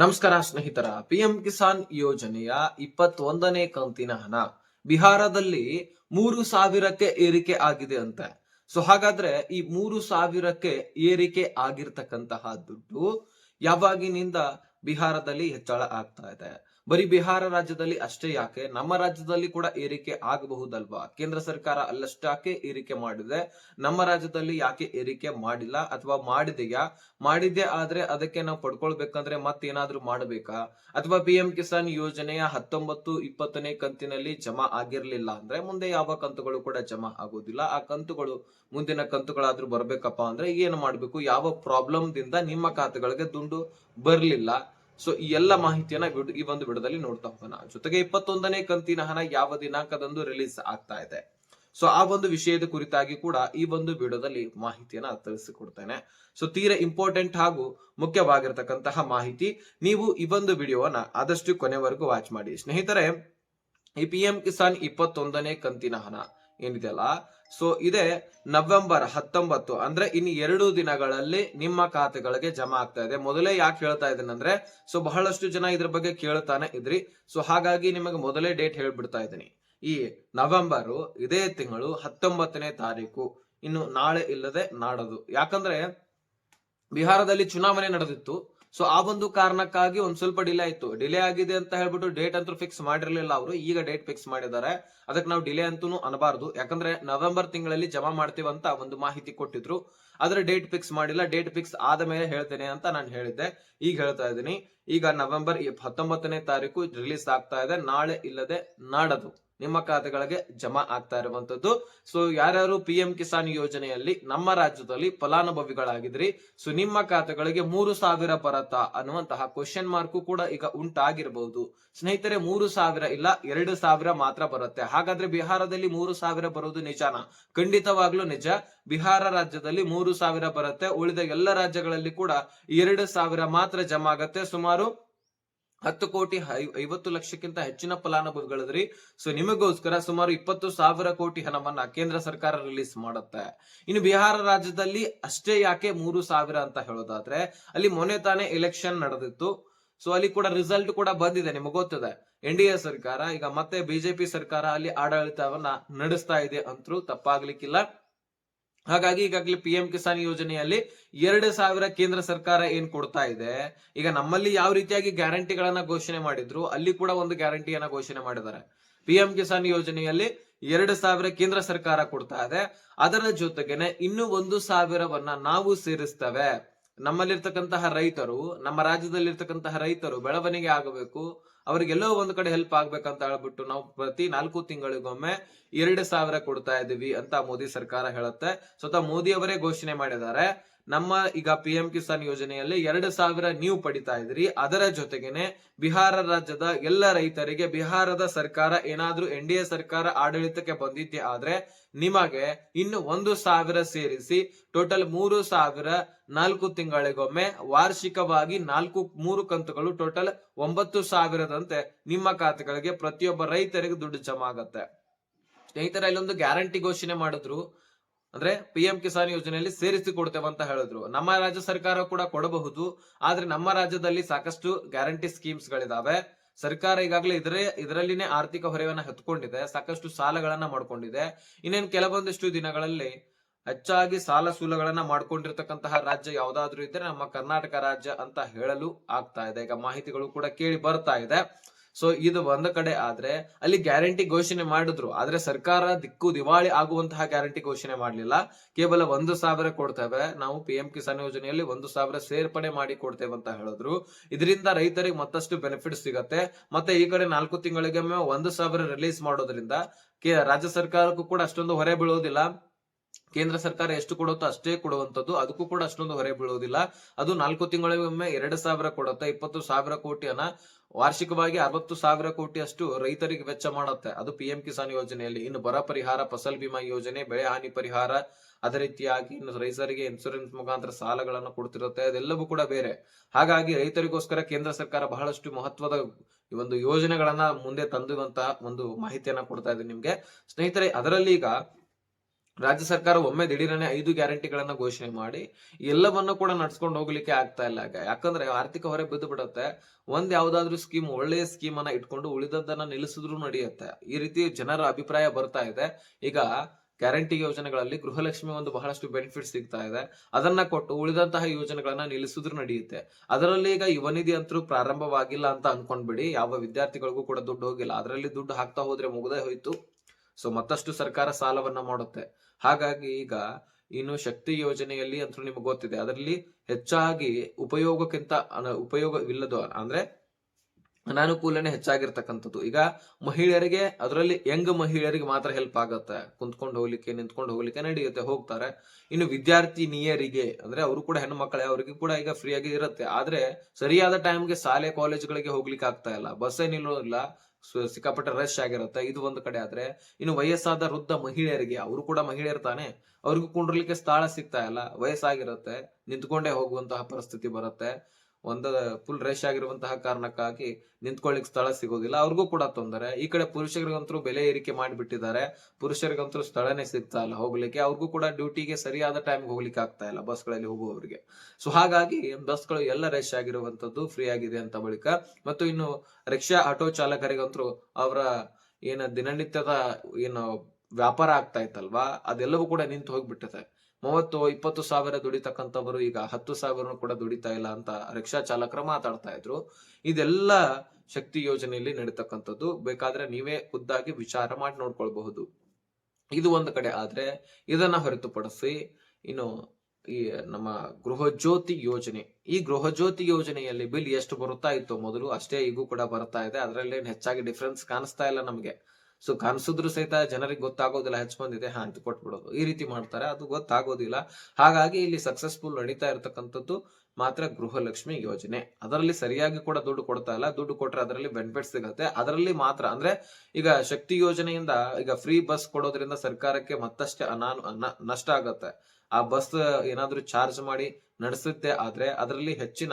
ನಮಸ್ಕಾರ ಸ್ನೇಹಿತರ, ಪಿಎಂ ಕಿಸಾನ್ ಯೋಜನೆಯ ಇಪ್ಪತ್ತೊಂದನೇ ಕಂತಿನ ಹಣ ಬಿಹಾರದಲ್ಲಿ ಮೂರು ಸಾವಿರಕ್ಕೆ ಏರಿಕೆ ಆಗಿದೆ ಅಂತೆ. ಸೊ ಹಾಗಾದ್ರೆ ಈ ಮೂರು ಸಾವಿರಕ್ಕೆ ಏರಿಕೆ ಆಗಿರ್ತಕ್ಕಂತಹ ದುಡ್ಡು ಯಾವಾಗಿನಿಂದ ಬಿಹಾರದಲ್ಲಿ ಹೆಚ್ಚಳ ಆಗ್ತಾ ಇದೆ. ಬರೀ ಬಿಹಾರ ರಾಜ್ಯದಲ್ಲಿ ಅಷ್ಟೇ ಯಾಕೆ? ನಮ್ಮ ರಾಜ್ಯದಲ್ಲಿ ಕೂಡ ಏರಿಕೆ ಆಗಬಹುದಲ್ವಾ? ಕೇಂದ್ರ ಸರ್ಕಾರ ಅಲ್ಲಷ್ಟಾಕೆ ಏರಿಕೆ ಮಾಡಿದೆ. ನಮ್ಮ ರಾಜ್ಯದಲ್ಲಿ ಯಾಕೆ ಏರಿಕೆ ಮಾಡಿಲ್ಲ ಅಥವಾ ಮಾಡಿದೆಯಾ? ಮಾಡಿದೆ ಆದ್ರೆ ಅದಕ್ಕೆ ನಾವು ಪಡ್ಕೊಳ್ಬೇಕಂದ್ರೆ ಮತ್ತೇನಾದ್ರೂ ಮಾಡಬೇಕಾ? ಅಥವಾ ಪಿ ಕಿಸಾನ್ ಯೋಜನೆಯ ಹತ್ತೊಂಬತ್ತು, ಇಪ್ಪತ್ತನೇ ಕಂತಿನಲ್ಲಿ ಜಮಾ ಆಗಿರ್ಲಿಲ್ಲ ಅಂದ್ರೆ ಮುಂದೆ ಯಾವ ಕಂತುಗಳು ಕೂಡ ಜಮಾ ಆಗೋದಿಲ್ಲ. ಆ ಕಂತುಗಳು ಮುಂದಿನ ಕಂತುಗಳಾದ್ರೂ ಬರ್ಬೇಕಪ್ಪ ಅಂದ್ರೆ ಏನು ಮಾಡ್ಬೇಕು? ಯಾವ ಪ್ರಾಬ್ಲಮ್ ದಿಂದ ನಿಮ್ಮ ಖಾತೆಗಳಿಗೆ ದುಂಡು ಬರ್ಲಿಲ್ಲ. ಸೊ ಈ ಎಲ್ಲ ಮಾಹಿತಿಯನ್ನ ಈ ಒಂದು ವಿಡಿಯೋದಲ್ಲಿ ನೋಡ್ತಾ ಹೋಗೋಣ. ಜೊತೆಗೆ ಇಪ್ಪತ್ತೊಂದನೇ ಕಂತಿನ ಹಣ ಯಾವ ದಿನಾಂಕದಂದು ರಿಲೀಸ್ ಆಗ್ತಾ ಇದೆ? ಸೊ ಆ ಒಂದು ವಿಷಯದ ಕುರಿತಾಗಿ ಕೂಡ ಈ ಒಂದು ವಿಡಿಯೋದಲ್ಲಿ ಮಾಹಿತಿಯನ್ನ ತಿಳಿಸಿಕೊಡ್ತೇನೆ. ಸೊ ತೀರಾ ಇಂಪಾರ್ಟೆಂಟ್ ಹಾಗೂ ಮುಖ್ಯವಾಗಿರ್ತಕ್ಕಂತಹ ಮಾಹಿತಿ ನೀವು ಈ ಒಂದು ವಿಡಿಯೋವನ್ನ ಆದಷ್ಟು ಕೊನೆವರೆಗೂ ವಾಚ್ ಮಾಡಿ. ಸ್ನೇಹಿತರೆ, ಈ ಪಿ ಎಂ ಕಿಸಾನ್ ಇಪ್ಪತ್ತೊಂದನೇ ಕಂತಿನ ಹಣ. ಏನಿದೆಯಲ್ಲ? ಸೊ ಇದೆ ನವೆಂಬರ್ ಹತ್ತೊಂಬತ್ತು. ಅಂದ್ರೆ ಇನ್ನು ಎರಡು ದಿನಗಳಲ್ಲಿ ನಿಮ್ಮ ಖಾತೆಗಳಿಗೆ ಜಮಾ ಆಗ್ತಾ ಇದೆ. ಮೊದಲೇ ಯಾಕೆ ಹೇಳ್ತಾ ಇದ್ದೇನೆ ಅಂದ್ರೆ ಸೊ ಬಹಳಷ್ಟು ಜನ ಇದ್ರ ಬಗ್ಗೆ ಕೇಳ್ತಾನೆ ಇದ್ರಿ. ಸೊ ಹಾಗಾಗಿ ನಿಮಗೆ ಮೊದಲೇ ಡೇಟ್ ಹೇಳ್ಬಿಡ್ತಾ ಇದ್ದೀನಿ. ಈ ನವೆಂಬರ್ ಇದೇ ತಿಂಗಳು ಹತ್ತೊಂಬತ್ತನೇ ತಾರೀಕು. ಇನ್ನು ನಾಳೆ ಇಲ್ಲದೆ ನಾಡದು. ಯಾಕಂದ್ರೆ, ಬಿಹಾರದಲ್ಲಿ ಚುನಾವಣೆ ನಡೆದಿತ್ತು. ಸೊ ಆ ಒಂದು ಕಾರಣಕ್ಕಾಗಿ ಒಂದ್ ಸ್ವಲ್ಪ ಡಿಲೇ ಆಯ್ತು. ಡಿಲೇ ಆಗಿದೆ ಅಂತ ಹೇಳ್ಬಿಟ್ಟು ಡೇಟ್ ಅಂತೂ ಫಿಕ್ಸ್ ಮಾಡಿರಲಿಲ್ಲ ಅವರು. ಈಗ ಡೇಟ್ ಫಿಕ್ಸ್ ಮಾಡಿದ್ದಾರೆ. ಅದಕ್ಕೆ ನಾವು ಡಿಲೇ ಅಂತೂ ಅನಬಾರ್ದು. ಯಾಕಂದ್ರೆ ನವೆಂಬರ್ ತಿಂಗಳಲ್ಲಿ ಜಮಾ ಮಾಡ್ತೀವಂತ ಒಂದು ಮಾಹಿತಿ ಕೊಟ್ಟಿದ್ರು. ಆದ್ರೆ ಡೇಟ್ ಫಿಕ್ಸ್ ಮಾಡಿಲ್ಲ. ಡೇಟ್ ಫಿಕ್ಸ್ ಆದ ಮೇಲೆ ಹೇಳ್ತೇನೆ ಅಂತ ನಾನು ಹೇಳಿದ್ದೆ. ಈಗ ಹೇಳ್ತಾ ಇದ್ದೀನಿ. ಈಗ ನವೆಂಬರ್ ಹತ್ತೊಂಬತ್ತನೇ ತಾರೀಕು ರಿಲೀಸ್ ಆಗ್ತಾ ಇದೆ. ನಾಳೆ ಇಲ್ಲದೆ ನಾಡದು. ನಿಮ್ಮ ಖಾತೆಗಳಿಗೆ ಜಮಾ ಆಗ್ತಾ ಇರುವಂತದ್ದು. ಸೊ ಯಾರ್ಯಾರು ಪಿ ಎಂ ಕಿಸಾನ್ ಯೋಜನೆಯಲ್ಲಿ ನಮ್ಮ ರಾಜ್ಯದಲ್ಲಿ ಫಲಾನುಭವಿಗಳಾಗಿದ್ರಿ ಸೊ ನಿಮ್ಮ ಖಾತೆಗಳಿಗೆ ಮೂರು ಸಾವಿರ ಬರತ್ತಾ ಅನ್ನುವಂತಹ ಕ್ವಶನ್ ಮಾರ್ಕ್ ಕೂಡ ಈಗ ಉಂಟಾಗಿರಬಹುದು ಸ್ನೇಹಿತರೆ, ಮೂರು ಸಾವಿರ ಇಲ್ಲ, ಎರಡು ಸಾವಿರ ಮಾತ್ರ ಬರುತ್ತೆ. ಹಾಗಾದ್ರೆ ಬಿಹಾರದಲ್ಲಿ ಮೂರು ಸಾವಿರ ಬರೋದು ನಿಜಾನ? ಖಂಡಿತವಾಗ್ಲೂ ನಿಜ. ಬಿಹಾರ ರಾಜ್ಯದಲ್ಲಿ ಮೂರು ಸಾವಿರ ಬರುತ್ತೆ. ಉಳಿದ ಎಲ್ಲ ರಾಜ್ಯಗಳಲ್ಲಿ ಕೂಡ ಎರಡು ಸಾವಿರ ಮಾತ್ರ ಜಮಾ ಆಗತ್ತೆ. ಸುಮಾರು ಹತ್ತು ಕೋಟಿ ಐವತ್ತು ಲಕ್ಷಕ್ಕಿಂತ ಹೆಚ್ಚಿನ ಫಲಾನುಭವಿಗಳಿದ್ರಿ. ಸೊ ನಿಮಗೋಸ್ಕರ ಸುಮಾರು ಇಪ್ಪತ್ತು ಸಾವಿರ ಕೋಟಿ ಹಣವನ್ನ ಕೇಂದ್ರ ಸರ್ಕಾರ ರಿಲೀಸ್ ಮಾಡುತ್ತೆ. ಇನ್ನು ಬಿಹಾರ ರಾಜ್ಯದಲ್ಲಿ ಅಷ್ಟೇ ಯಾಕೆ ಮೂರು ಸಾವಿರ ಅಂತ ಹೇಳೋದಾದ್ರೆ, ಅಲ್ಲಿ ಮೊನ್ನೆ ತಾನೇ ಎಲೆಕ್ಷನ್ ನಡೆದಿತ್ತು. ಸೊ ಅಲ್ಲಿ ಕೂಡ ರಿಸಲ್ಟ್ ಕೂಡ ಬಂದಿದೆ, ನಿಮಗೆ ಗೊತ್ತಿದೆ. ಎನ್ ಡಿ ಸರ್ಕಾರ, ಈಗ ಮತ್ತೆ ಬಿಜೆಪಿ ಸರ್ಕಾರ ಅಲ್ಲಿ ಆಡಳಿತವನ್ನ ನಡೆಸ್ತಾ ಇದೆ ಅಂತೂ ತಪ್ಪಾಗ್ಲಿಕ್ಕಿಲ್ಲ. ಹಾಗಾಗಿ ಈಗಾಗಲೇ ಪಿ ಎಂ ಕಿಸಾನ್ ಯೋಜನೆಯಲ್ಲಿ ಎರಡು ಸಾವಿರ ಕೇಂದ್ರ ಸರ್ಕಾರ ಏನ್ ಕೊಡ್ತಾ ಇದೆ, ಈಗ ನಮ್ಮಲ್ಲಿ ಯಾವ ರೀತಿಯಾಗಿ ಗ್ಯಾರಂಟಿಗಳನ್ನ ಘೋಷಣೆ ಮಾಡಿದ್ರು, ಅಲ್ಲಿ ಕೂಡ ಒಂದು ಗ್ಯಾರಂಟಿಯನ್ನ ಘೋಷಣೆ ಮಾಡಿದ್ದಾರೆ. ಪಿ ಎಂ ಕಿಸಾನ್ ಯೋಜನೆಯಲ್ಲಿ ಎರಡು ಸಾವಿರ ಕೇಂದ್ರ ಸರ್ಕಾರ ಕೊಡ್ತಾ ಇದೆ. ಅದರ ಜೊತೆಗೆನೆ ಇನ್ನು ಒಂದು ಸಾವಿರವನ್ನ ನಾವು ಸೇರಿಸ್ತೇವೆ. ನಮ್ಮಲ್ಲಿರ್ತಕ್ಕಂತಹ ರೈತರು, ನಮ್ಮ ರಾಜ್ಯದಲ್ಲಿರ್ತಕ್ಕಂತಹ ರೈತರು ಬೆಳವಣಿಗೆ ಆಗಬೇಕು ಅವ್ರಿಗೆಲ್ಲೋ ಒಂದ್ ಕಡೆ ಹೆಲ್ಪ್ ಆಗ್ಬೇಕಂತ ಹೇಳ್ಬಿಟ್ಟು ನಾವು ಪ್ರತಿ ನಾಲ್ಕು ತಿಂಗಳಿಗೊಮ್ಮೆ ಎರಡು ಸಾವಿರ ಕೊಡ್ತಾ ಇದೀವಿ ಅಂತ ಮೋದಿ ಸರ್ಕಾರ ಹೇಳುತ್ತೆ. ಸ್ವತಃ ಮೋದಿ ಅವರೇ ಘೋಷಣೆ ಮಾಡಿದ್ದಾರೆ. ನಮ್ಮ ಈಗ ಪಿ ಎಂ ಕಿಸಾನ್ ಯೋಜನೆಯಲ್ಲಿ ಎರಡು ಸಾವಿರ ನೀವು ಪಡಿತಾ ಇದ್ರಿ ಅದರ ಜೊತೆಗೇನೆ ಬಿಹಾರ ರಾಜ್ಯದ ಎಲ್ಲ ರೈತರಿಗೆ ಬಿಹಾರದ ಸರ್ಕಾರ ಏನಾದ್ರೂ ಎನ್ ಡಿ ಸರ್ಕಾರ ಆಡಳಿತಕ್ಕೆ ಬಂದಿದ್ದೆ ಆದ್ರೆ ನಿಮಗೆ ಇನ್ನು ಒಂದು ಸಾವಿರ ಸೇರಿಸಿ ಟೋಟಲ್ ಮೂರು ಸಾವಿರ ನಾಲ್ಕು ತಿಂಗಳಿಗೊಮ್ಮೆ ವಾರ್ಷಿಕವಾಗಿ ನಾಲ್ಕು ಮೂರು ಕಂತುಗಳು ಟೋಟಲ್ ಒಂಬತ್ತು ಸಾವಿರದಂತೆ ನಿಮ್ಮ ಖಾತೆಗಳಿಗೆ ಪ್ರತಿಯೊಬ್ಬ ರೈತರಿಗೆ ದುಡ್ಡು ಜಮಾ ಆಗತ್ತೆ ಸ್ನೇಹಿತರ, ಇಲ್ಲೊಂದು ಗ್ಯಾರಂಟಿ ಘೋಷಣೆ ಮಾಡಿದ್ರು. ಅಂದ್ರೆ ಪಿ ಎಂ ಕಿಸಾನ್ ಯೋಜನೆಯಲ್ಲಿ ಸೇರಿಸಿ ಕೊಡ್ತೇವೆ ಅಂತ ಹೇಳಿದ್ರು. ನಮ್ಮ ರಾಜ್ಯ ಸರ್ಕಾರ ಕೂಡ ಕೊಡಬಹುದು, ಆದ್ರೆ ನಮ್ಮ ರಾಜ್ಯದಲ್ಲಿ ಸಾಕಷ್ಟು ಗ್ಯಾರಂಟಿ ಸ್ಕೀಮ್ಸ್ ಗಳಿದಾವೆ. ಸರ್ಕಾರ ಈಗಾಗಲೇ ಇದರೇ, ಇದರಲ್ಲಿನೇ ಆರ್ಥಿಕ ಹೊರೆಯನ್ನ ಹತ್ಕೊಂಡಿದೆ, ಸಾಕಷ್ಟು ಸಾಲಗಳನ್ನ ಮಾಡ್ಕೊಂಡಿದೆ. ಇನ್ನೇನ್ ಕೆಲವೊಂದಿಷ್ಟು ದಿನಗಳಲ್ಲಿ ಹೆಚ್ಚಾಗಿ ಸಾಲ ಸೂಲಗಳನ್ನ ಮಾಡ್ಕೊಂಡಿರ್ತಕ್ಕಂತಹ ರಾಜ್ಯ ಯಾವ್ದಾದ್ರು ಇದ್ರೆ ನಮ್ಮ ಕರ್ನಾಟಕ ರಾಜ್ಯ ಅಂತ ಹೇಳಲು ಆಗ್ತಾ ಇದೆ. ಈಗ ಮಾಹಿತಿಗಳು ಕೂಡ ಕೇಳಿ ಬರ್ತಾ ಇದೆ. ಸೊ ಇದು ಒಂದ್ ಕಡೆ ಆದ್ರೆ ಅಲ್ಲಿ ಗ್ಯಾರಂಟಿ ಘೋಷಣೆ ಮಾಡಿದ್ರು. ಆದ್ರೆ ಸರ್ಕಾರ ದಿಕ್ಕು ದಿವಾಳಿ ಆಗುವಂತಹ ಗ್ಯಾರಂಟಿ ಘೋಷಣೆ ಮಾಡಲಿಲ್ಲ. ಕೇವಲ ಒಂದು ಸಾವಿರ ಕೊಡ್ತೇವೆ. ನಾವು ಪಿ ಎಂ ಕಿಸಾನ್ ಯೋಜನೆಯಲ್ಲಿ ಒಂದು ಸಾವಿರ ಸೇರ್ಪಡೆ ಮಾಡಿ ಕೊಡ್ತೇವೆ ಅಂತ ಹೇಳಿದ್ರು. ಇದರಿಂದ ರೈತರಿಗೆ ಮತ್ತಷ್ಟು ಬೆನಿಫಿಟ್ ಸಿಗತ್ತೆ. ಮತ್ತೆ ಈ ಕಡೆ ನಾಲ್ಕು ತಿಂಗಳಿಗೊಮ್ಮೆ ಒಂದು ಸಾವಿರ ರಿಲೀಸ್ ಮಾಡೋದ್ರಿಂದ ರಾಜ್ಯ ಸರ್ಕಾರಕ್ಕೂ ಕೂಡ ಅಷ್ಟೊಂದು ಹೊರೆ ಬೀಳೋದಿಲ್ಲ. ಕೇಂದ್ರ ಸರ್ಕಾರ ಎಷ್ಟು ಕೊಡುತ್ತೋ ಅಷ್ಟೇ ಕೊಡುವಂತದ್ದು ಅದಕ್ಕೂ ಕೂಡ ಅಷ್ಟೊಂದು ಹೊರೆ ಬೀಳುವುದಿಲ್ಲ ಅದು ನಾಲ್ಕು ತಿಂಗಳಿಗೊಮ್ಮೆ ಎರಡು ಸಾವಿರ ಕೊಡುತ್ತೆ. ಇಪ್ಪತ್ತು ಸಾವಿರ ಕೋಟಿಯನ್ನ ವಾರ್ಷಿಕವಾಗಿ ಅರವತ್ತು ಸಾವಿರ ಕೋಟಿ ಅಷ್ಟು ರೈತರಿಗೆ ವೆಚ್ಚ ಮಾಡುತ್ತೆ. ಅದು ಪಿ ಎಂ ಕಿಸಾನ್ ಯೋಜನೆಯಲ್ಲಿ. ಇನ್ನು ಬರ ಪರಿಹಾರ, ಫಸಲ್ ಬಿಮಾ ಯೋಜನೆ, ಬೆಳೆ ಹಾನಿ ಪರಿಹಾರ, ಅದೇ ರೀತಿಯಾಗಿ ಇನ್ನು ರೈತರಿಗೆ ಇನ್ಸೂರೆನ್ಸ್ ಮುಖಾಂತರ ಸಾಲಗಳನ್ನು ಕೊಡ್ತಿರುತ್ತೆ. ಅದೆಲ್ಲವೂ ಕೂಡ ಬೇರೆ. ಹಾಗಾಗಿ ರೈತರಿಗೋಸ್ಕರ ಕೇಂದ್ರ ಸರ್ಕಾರ ಬಹಳಷ್ಟು ಮಹತ್ವದ ಈ ಒಂದು ಯೋಜನೆಗಳನ್ನ ಮುಂದೆ ತಂದಿರುವಂತಹ ಒಂದು ಮಾಹಿತಿಯನ್ನ ಕೊಡ್ತಾ ಇದೆ ನಿಮ್ಗೆ. ಸ್ನೇಹಿತರೆ, ಅದರಲ್ಲಿ ಈಗ ರಾಜ್ಯ ಸರ್ಕಾರ ಒಮ್ಮೆ ದಿಢೀರನೆ ಐದು ಗ್ಯಾರಂಟಿಗಳನ್ನ ಘೋಷಣೆ ಮಾಡಿ, ಎಲ್ಲವನ್ನು ಕೂಡ ನಡ್ಸ್ಕೊಂಡು ಹೋಗ್ಲಿಕ್ಕೆ ಆಗ್ತಾ ಇಲ್ಲ. ಯಾಕಂದ್ರೆ ಆರ್ಥಿಕ ಹೊರೆ ಬಿದ್ದು ಬಿಡುತ್ತೆ ಒಂದ್ ಯಾವ್ದಾದ್ರು ಸ್ಕೀಮ್ ಒಳ್ಳೆಯ ಸ್ಕೀಮ್ ಅನ್ನ ಇಟ್ಕೊಂಡು ಉಳಿದದ್ದನ್ನ ನಿಲ್ಲಿಸಿದ್ರು ನಡೆಯುತ್ತೆ. ಈ ರೀತಿ ಜನರ ಅಭಿಪ್ರಾಯ ಬರ್ತಾ ಇದೆ. ಈಗ ಗ್ಯಾರಂಟಿ ಯೋಜನೆಗಳಲ್ಲಿ ಗೃಹಲಕ್ಷ್ಮಿ ಒಂದು ಬಹಳಷ್ಟು ಬೆನಿಫಿಟ್ ಸಿಗ್ತಾ ಇದೆ. ಅದನ್ನ ಕೊಟ್ಟು ಉಳಿದಂತಹ ಯೋಜನೆಗಳನ್ನ ನಿಲ್ಲಿಸಿದ್ರು ನಡೆಯುತ್ತೆ. ಅದರಲ್ಲಿ ಈಗ ಯುವ ನಿಧಿ ಅಂತೂ ಪ್ರಾರಂಭವಾಗಿಲ್ಲ ಅಂತ ಅನ್ಕೊಂಡ್ಬಿಡಿ. ಯಾವ ವಿದ್ಯಾರ್ಥಿಗಳಿಗೂ ಕೂಡ ದುಡ್ಡು ಹೋಗಿಲ್ಲ. ಅದರಲ್ಲಿ ದುಡ್ಡು ಹಾಕ್ತಾ ಹೋದ್ರೆ ಮುಗದೇ ಹೋಯ್ತು. ಸೊ ಮತ್ತಷ್ಟು ಸರ್ಕಾರ ಸಾಲವನ್ನ ಮಾಡುತ್ತೆ. ಹಾಗಾಗಿ ಈಗ ಇನ್ನು ಶಕ್ತಿ ಯೋಜನೆಯಲ್ಲಿ ಅಂತೂ ನಿಮ್ಗೆ ಗೊತ್ತಿದೆ. ಅದರಲ್ಲಿ ಹೆಚ್ಚಾಗಿ ಉಪಯೋಗಕ್ಕಿಂತ ಉಪಯೋಗವಿಲ್ಲದು ಅಂದ್ರೆ ಅನಾನುಕೂಲನೆ ಹೆಚ್ಚಾಗಿರ್ತಕ್ಕಂಥದ್ದು. ಈಗ ಮಹಿಳೆಯರಿಗೆ ಅದರಲ್ಲಿ ಯಂಗ್ ಮಹಿಳೆಯರಿಗೆ ಮಾತ್ರ ಹೆಲ್ಪ್ ಆಗುತ್ತೆ. ಕುಂತ್ಕೊಂಡು ಹೋಗ್ಲಿಕ್ಕೆ, ನಿಂತ್ಕೊಂಡು ಹೋಗ್ಲಿಕ್ಕೆ ನಡೆಯುತ್ತೆ, ಹೋಗ್ತಾರೆ. ಇನ್ನು ವಿದ್ಯಾರ್ಥಿನಿಯರಿಗೆ ಅಂದ್ರೆ ಅವರು ಕೂಡ ಹೆಣ್ಣು ಮಕ್ಕಳೇ ಅವರಿಗೆ ಕೂಡ ಈಗ ಫ್ರೀ ಆಗಿ ಇರುತ್ತೆ. ಆದ್ರೆ ಸರಿಯಾದ ಟೈಮ್ಗೆ ಶಾಲೆ ಕಾಲೇಜುಗಳಿಗೆ ಹೋಗ್ಲಿಕ್ಕೆ ಆಗ್ತಾ ಇಲ್ಲ. ಬಸ್ಸೇ ನಿಲ್ಲೋದಿಲ್ಲ. ಸು- ಸಿಕ್ಕಾಪಟ್ಟೆ ರಶ್ ಆಗಿರುತ್ತೆ. ಇದು ಒಂದು ಕಡೆ ಆದ್ರೆ, ಇನ್ನು ವಯಸ್ಸಾದ ವೃದ್ಧ ಮಹಿಳೆಯರಿಗೆ, ಅವರು ಕೂಡ ಮಹಿಳೆಯರು ತಾನೆ, ಅವ್ರಿಗೂ ಕುಂಡ್ರಲಿಕ್ಕೆ ಸ್ಥಳ ಸಿಗ್ತಾ ಇಲ್ಲ. ವಯಸ್ಸಾಗಿರುತ್ತೆ, ನಿಂತ್ಕೊಂಡೇ ಹೋಗುವಂತಹ ಪರಿಸ್ಥಿತಿ ಬರುತ್ತೆ. ಒಂದ ಫುಲ್ ರಶ್ ಆಗಿರುವಂತಹ ಕಾರಣಕ್ಕಾಗಿ ನಿಂತ್ಕೊಳ್ಳಿಕ್ ಸ್ಥಳ ಸಿಗೋದಿಲ್ಲ. ಅವ್ರಿಗೂ ಕೂಡ ತೊಂದರೆ. ಈ ಕಡೆ ಪುರುಷರಿಗಂತರೂ ಬೆಲೆ ಏರಿಕೆ ಮಾಡಿಬಿಟ್ಟಿದ್ದಾರೆ. ಪುರುಷರಿಗಂತರೂ ಸ್ಥಳನೇ ಸಿಗ್ತಾ ಇಲ್ಲ ಹೋಗ್ಲಿಕ್ಕೆ. ಅವ್ರಿಗೂ ಕೂಡ ಡ್ಯೂಟಿಗೆ ಸರಿಯಾದ ಟೈಮ್ ಹೋಗ್ಲಿಕ್ಕೆ ಆಗ್ತಾ ಇಲ್ಲ ಬಸ್ಗಳಲ್ಲಿ ಹೋಗುವವರಿಗೆ. ಸೊ ಹಾಗಾಗಿ ಬಸ್ಗಳು ಎಲ್ಲ ರಶ್ ಆಗಿರುವಂತದ್ದು ಫ್ರೀ ಆಗಿದೆ ಅಂತ ಬಳಿಕ. ಮತ್ತು ಇನ್ನು ರಿಕ್ಷಾ ಆಟೋ ಚಾಲಕರಿಗಂತರೂ ಅವರ ಏನ ದಿನನಿತ್ಯದ ಏನು ವ್ಯಾಪಾರ ಆಗ್ತಾ ಇತ್ತಲ್ವಾ? ಅದೆಲ್ಲವೂ ಕೂಡ ನಿಂತು ಹೋಗ್ಬಿಟ್ಟಿದೆ. ಮೂವತ್ತು, ಇಪ್ಪತ್ತು ಸಾವಿರ ದುಡಿತಕ್ಕಂಥವರು ಈಗ ಹತ್ತು ಸಾವಿರ ಕೂಡ ದುಡಿತಾ ಇಲ್ಲ ಅಂತ ರಿಕ್ಷಾ ಚಾಲಕರು ಮಾತಾಡ್ತಾ ಇದ್ರು. ಇದೆಲ್ಲ ಶಕ್ತಿ ಯೋಜನೆಯಲ್ಲಿ ನಡೀತಕ್ಕಂಥದ್ದು. ಬೇಕಾದ್ರೆ ನೀವೇ ಖುದ್ದಾಗಿ ವಿಚಾರ ಮಾಡಿ ನೋಡ್ಕೊಳ್ಬಹುದು. ಇದು ಒಂದು ಕಡೆ ಆದ್ರೆ ಇದನ್ನ ಹೊರತುಪಡಿಸಿ ಇನ್ನು ಈ ನಮ್ಮ ಗೃಹಜ್ಯೋತಿ ಯೋಜನೆ. ಈ ಗೃಹಜ್ಯೋತಿ ಯೋಜನೆಯಲ್ಲಿ ಬಿಲ್ ಎಷ್ಟು ಬರುತ್ತಾ ಇತ್ತು ಮೊದಲು ಅಷ್ಟೇ ಈಗೂ ಕೂಡ ಬರ್ತಾ ಇದೆ. ಅದರಲ್ಲಿ ಹೆಚ್ಚಾಗಿ ಡಿಫ್ರೆನ್ಸ್ ಕಾಣಿಸ್ತಾ ಇಲ್ಲ ನಮಗೆ. ಸೊ ಕನ್ಸಿದ್ರು ಸಹಿತ ಜನರಿಗೆ ಗೊತ್ತಾಗೋದಿಲ್ಲ ಹೆಚ್ಚು ಬಂದಿದೆ ಹಾ ಅಂತ ಕೊಟ್ಬಿಡೋದು. ಈ ರೀತಿ ಮಾಡ್ತಾರೆ, ಅದು ಗೊತ್ತಾಗೋದಿಲ್ಲ. ಹಾಗಾಗಿ ಇಲ್ಲಿ ಸಕ್ಸಸ್ಫುಲ್ ನಡೀತಾ ಇರತಕ್ಕಂಥದ್ದು ಮಾತ್ರ ಗೃಹಲಕ್ಷ್ಮಿ ಯೋಜನೆ. ಅದರಲ್ಲಿ ಸರಿಯಾಗಿ ಕೂಡ ದುಡ್ಡು ಕೊಡ್ತಾ ಇಲ್ಲ. ದುಡ್ಡು ಕೊಟ್ರೆ ಅದರಲ್ಲಿ ಬೆನಿಫಿಟ್ ಸಿಗುತ್ತೆ. ಅದರಲ್ಲಿ ಮಾತ್ರ, ಅಂದ್ರೆ ಈಗ ಶಕ್ತಿ ಯೋಜನೆಯಿಂದ ಈಗ ಫ್ರೀ ಬಸ್ ಕೊಡೋದ್ರಿಂದ ಸರ್ಕಾರಕ್ಕೆ ಮತ್ತಷ್ಟೇ ಅನಾನು ಅನ- ನಷ್ಟ ಆಗತ್ತೆ. ಆ ಬಸ್ ಏನಾದ್ರೂ ಚಾರ್ಜ್ ಮಾಡಿ ನಡೆಸುತ್ತೆ ಆದ್ರೆ, ಅದರಲ್ಲಿ ಹೆಚ್ಚಿನ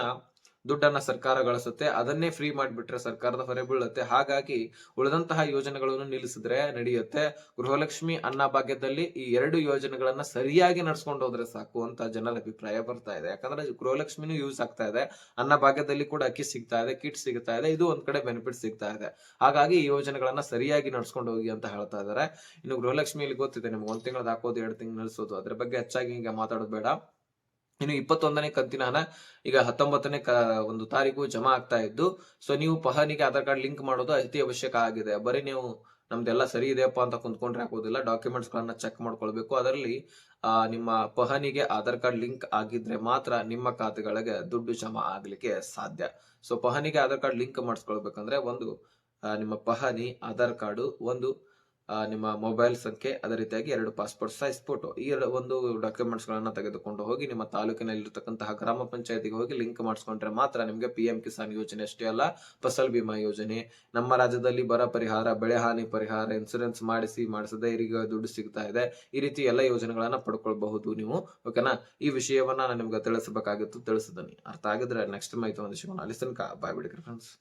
ದುಡ್ಡನ್ನ ಸರ್ಕಾರ ಗಳಿಸುತ್ತೆ, ಅದನ್ನೇ ಫ್ರೀ ಮಾಡಿಬಿಟ್ರೆ ಸರ್ಕಾರದ ಹೊರೆ ಬೀಳುತ್ತೆ. ಹಾಗಾಗಿ ಉಳಿದಂತಹ ಯೋಜನೆಗಳನ್ನು ನಿಲ್ಲಿಸಿದ್ರೆ ನಡೆಯುತ್ತೆ. ಗೃಹಲಕ್ಷ್ಮಿ ಅನ್ನ ಭಾಗ್ಯದಲ್ಲಿ ಈ ಎರಡು ಯೋಜನೆಗಳನ್ನ ಸರಿಯಾಗಿ ನಡ್ಸ್ಕೊಂಡು ಹೋದ್ರೆ ಸಾಕು ಅಂತ ಜನರ ಅಭಿಪ್ರಾಯ ಬರ್ತಾ ಇದೆ. ಯಾಕಂದ್ರೆ ಗೃಹಲಕ್ಷ್ಮಿನೂ ಯೂಸ್ ಆಗ್ತಾ ಇದೆ, ಅನ್ನ ಭಾಗ್ಯದಲ್ಲಿ ಕೂಡ ಅಕ್ಕಿ ಸಿಗ್ತಾ ಇದೆ ಕಿಟ್ ಸಿಗ್ತಾ ಇದೆ, ಇದು ಒಂದ್ ಕಡೆ ಬೆನಿಫಿಟ್ ಸಿಗ್ತಾ ಇದೆ. ಹಾಗಾಗಿ ಈ ಯೋಜನೆಗಳನ್ನ ಸರಿಯಾಗಿ ನಡ್ಸ್ಕೊಂಡು ಹೋಗಿ ಅಂತ ಹೇಳ್ತಾ ಇದಾರೆ. ಇನ್ನು ಗೃಹಲಕ್ಷ್ಮಿಯಲ್ಲಿ ಗೊತ್ತಿದೆ, ನಿಮ್ಗೆ ಒಂದ್ ತಿಂಗಳದ ಹಾಕೋದು, ಎರಡು ತಿಂಗಳು ನಡೆಸೋದು, ಅದ್ರ ಬಗ್ಗೆ ಹೆಚ್ಚಾಗಿ ಹಿಂಗೆ ಮಾತಾಡೋದು ಬೇಡ. ಇನ್ನು ಇಪ್ಪತ್ತೊಂದನೇ ಕಂತಿನ ಹಣ ಈಗ ಹತ್ತೊಂಬತ್ತನೇ ಕ, ಒಂದು ತಾರೀಕು ಜಮಾ ಆಗ್ತಾ ಇದ್ದು ಸೊ ನೀವು ಪಹನಿಗೆ ಆಧಾರ್ ಕಾರ್ಡ್ ಲಿಂಕ್ ಮಾಡೋದು ಅತಿ ಅವಶ್ಯಕ ಆಗಿದೆ. ಬರೀ ನೀವು ನಮ್ದೆಲ್ಲ ಸರಿ ಇದೆಯಪ್ಪ ಅಂತ ಕುಂತ್ಕೊಂಡ್ರೆ ಆಗೋದಿಲ್ಲ. ಡಾಕ್ಯುಮೆಂಟ್ಸ್ ಗಳನ್ನ ಚೆಕ್ ಮಾಡ್ಕೊಳ್ಬೇಕು. ಅದರಲ್ಲಿ ನಿಮ್ಮ ಪಹನಿಗೆ ಆಧಾರ್ ಕಾರ್ಡ್ ಲಿಂಕ್ ಆಗಿದ್ರೆ ಮಾತ್ರ ನಿಮ್ಮ ಖಾತೆಗಳಿಗೆ ದುಡ್ಡು ಜಮಾ ಆಗ್ಲಿಕ್ಕೆ ಸಾಧ್ಯ. ಸೊ ಪಹನಿಗೆ ಆಧಾರ್ ಕಾರ್ಡ್ ಲಿಂಕ್ ಮಾಡಿಸ್ಕೊಳ್ಬೇಕಂದ್ರೆ ಒಂದು ನಿಮ್ಮ ಪಹನಿ ಆಧಾರ್ ಕಾರ್ಡು, ಒಂದು ನಿಮ್ಮ ಮೊಬೈಲ್ ಸಂಖ್ಯೆ, ಅದೇ ರೀತಿಯಾಗಿ ಎರಡು ಪಾಸ್ಪೋರ್ಟ್ ಸೈಜ್ ಫೋಟೋ, ಈ ಒಂದು ಡಾಕ್ಯುಮೆಂಟ್ಸ್ ಗಳನ್ನ ತೆಗೆದುಕೊಂಡು ಹೋಗಿ ನಿಮ್ಮ ತಾಲೂಕಿನಲ್ಲಿರ್ತಕ್ಕಂತಹ ಗ್ರಾಮ ಪಂಚಾಯತಿಗೆ ಹೋಗಿ ಲಿಂಕ್ ಮಾಡಿಸ್ಕೊಂಡ್ರೆ ಮಾತ್ರ ನಿಮಗೆ ಪಿ ಎಂ ಕಿಸಾನ್ ಯೋಜನೆ ಅಷ್ಟೇ ಅಲ್ಲ, ಫಸಲ್ ಬಿಮಾ ಯೋಜನೆ, ನಮ್ಮ ರಾಜ್ಯದಲ್ಲಿ ಬರ ಪರಿಹಾರ, ಬೆಳೆ ಹಾನಿ ಪರಿಹಾರ ಇನ್ಸೂರೆನ್ಸ್ ಮಾಡಿಸಿ, ಮಾಡಿಸದೆ ಇವರಿಗೆ ದುಡ್ಡು ಸಿಗ್ತಾ ಇದೆ, ಈ ರೀತಿ ಎಲ್ಲ ಯೋಜನೆಗಳನ್ನ ಪಡ್ಕೊಳ್ಬಹುದು ನೀವು ಓಕೆನಾ ಈ ವಿಷಯವನ್ನ ನಾನು ನಿಮ್ಗೆ ತಿಳಿಸಬೇಕಾಗಿತ್ತು ತಿಳಿಸಿದ್ದೀನಿ ಅರ್ಥ ಆಗಿದ್ರೆ ನೆಕ್ಸ್ಟ್ ಮಾಹಿತಿ ಒಂದು ಶಿವನ ಅಲ್ಲಿ ತನಕ ಬಾಯ್ ಬಿಡಿ ಫ್ರೆಂಡ್ಸ್